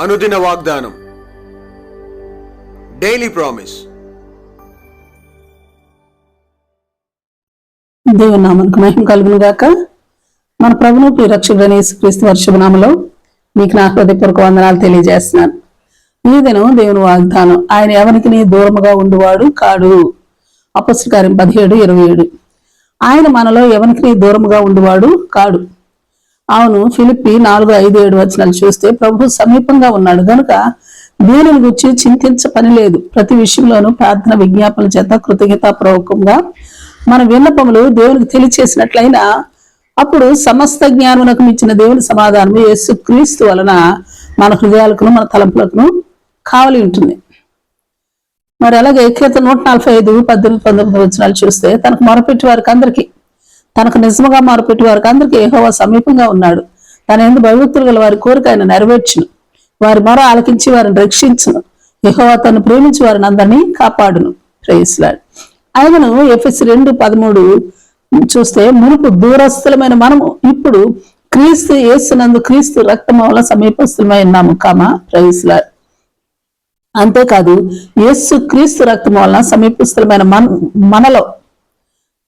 అనుదిన వాగ్దానం. Daily promise దేవుని నామనికి మహిమ కలుగును గాక. మన ప్రభును ప్రియరక్షకుడైన యేసుక్రీస్తు వర్షభనామలో మీకు నా హృదయపూర్వక వందనాలు తెలియజేస్తున్నాను. ఈ దినం దేవుని వాగ్దానం ఆయన ఎవరికి నీ దూరముగా ఉండువాడు కాడు. అపస్కారం పదిహేడు ఇరవై ఏడు. ఆయన మనలో ఎవరికి దూరముగా ఉండువాడు కాడు. అవును ఫిలిప్పి నాలుగు ఐదు ఏడు వచనాలు చూస్తే ప్రభు సమీపంగా ఉన్నాడు. గనుక దీనిని గురించి చింతించ పని లేదు ప్రతి విషయంలోనూ ప్రార్థన విజ్ఞాపన చేత కృతజ్ఞతాపూర్వకంగా మన విన్నపములు దేవునికి తెలియచేసినట్లయినా అప్పుడు సమస్త జ్ఞానమునకు మించిన దేవుని సమాధానం యేసు క్రీస్తు వలన మన హృదయాలకును మన తలంపులకును కావలి ఉంటుంది. మరి అలాగే కీర్తన నూట నలభై ఐదు పద్దెనిమిది పంతొమ్మిది వచనాలు చూస్తే తనకు మొరపెట్టి వారికి అందరికీ తనకు నిజముగా మొరపెట్టి వారికి అందరికీ ఏహోవా సమీపంగా ఉన్నాడు. తన ఎందు భయభక్తులు గల వారి కోరిక ఆయన నెరవేర్చును. వారి మొర ఆలకించి వారిని రక్షించును. యహోవా తను ప్రేమించి వారిని అందరినీ కాపాడును. ప్రేయిస్లాడు ఆయనను ఎఫ్ఎస్ రెండు పదమూడు చూస్తే మునుపు దూరస్థులమైన మనము ఇప్పుడు క్రీస్తు యేసునందు క్రీస్తు రక్తం వల్ల సమీపస్థులమై ఉన్నాము. కామా? ప్రేయిస్లాడు అంతేకాదు యేసు క్రీస్తు రక్తం వలన సమీపస్థులమైన మన మనలో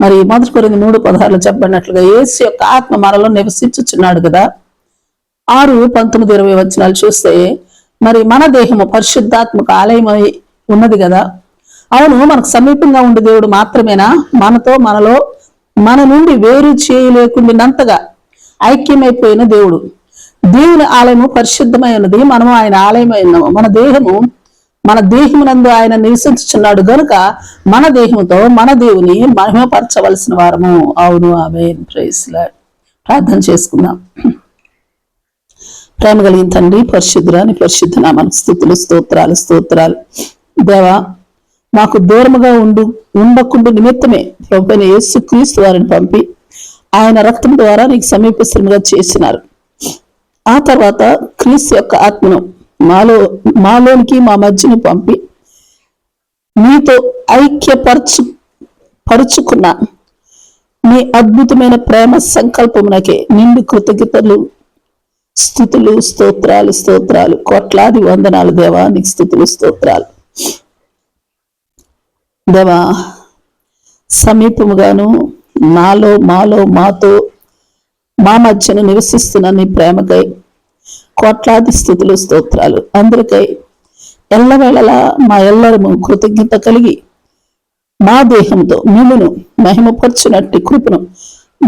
మరి మొదటి కొరింది మూడు పదహారులో చెప్పబడినట్లుగా యేసు యొక్క ఆత్మ మనలో నివసించుచున్నాడు కదా. ఆరు పంతొమ్మిది ఇరవై వచనాలు చూస్తే మరి మన దేహము పరిశుద్ధాత్మక ఆలయమై ఉన్నది కదా. అవును మనకు సమీపంగా ఉండే దేవుడు మాత్రమేనా? మనతో మనలో మన నుండి వేరు చేయలేకుండానంతగా ఐక్యమైపోయిన దేవుడు. దేవుని ఆలయము పరిశుద్ధమై ఉన్నది మనము ఆయన ఆలయమై ఉన్నాము. మన దేహము మన దేహమునందు ఆయన నివసించుచున్నాడు గనుక మన దేహముతో మన దేవుని మహిమపరచవలసిన వారము. అవును ఆమె ప్రార్థన చేసుకుందాం. ప్రేమ కలిగిన తండ్రి పరిశుద్ధురాని పరిశుద్ధ నామానికి స్థుతులు స్తోత్రాలు స్తోత్రాలు. దేవా మాకు దూరముగా ఉండు ఉండకుండా నిమిత్తమే ప్రభుత్వ యేసు క్రీస్తు వారిని పంపి ఆయన రక్తం ద్వారా నీకు సమీపస్తులుగా చేసినారు. ఆ తర్వాత క్రీస్తు యొక్క ఆత్మను మాలో మాలోనికి మా మధ్యను పంపి మీతో ఐక్యపరచు పరుచుకున్న మీ అద్భుతమైన ప్రేమ సంకల్పమునకే నిండు కృతజ్ఞతలు స్థుతులు స్తోత్రాలు స్తోత్రాలు కోట్లాది వందనాలు దేవా నీకు స్థుతులు స్తోత్రాలు. దేవా సమీపముగాను నాలో మాలో మాతో మా మధ్యను నివసిస్తున్న నీ ప్రేమకై కోట్లాది స్థుతులు స్తోత్రాలు. అందరికై ఎల్లవేళలా మా ఎల్లరము కృతజ్ఞత కలిగి మా దేహంతో మిమ్మను మహిమపరచునట్టి కృపను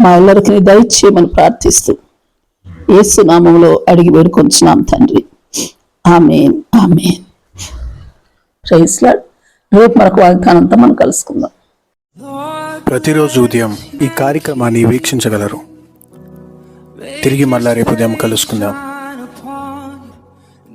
మా ఎల్లరికి దయచేయమని ప్రార్థిస్తూ ఏసునామంలో అడిగి వేడుకొంచున్నాం తండ్రి. Amen amen. ప్రైస్లాడ్ రేపు మరొక వాగ్దానంతో మనం కలుసుకుందాం. ప్రతిరోజు ఉదయం ఈ కార్యక్రమాన్ని వీక్షించగలరు. తిరిగి మళ్ళా రేపు ఉదయం కలుసుకుందాం.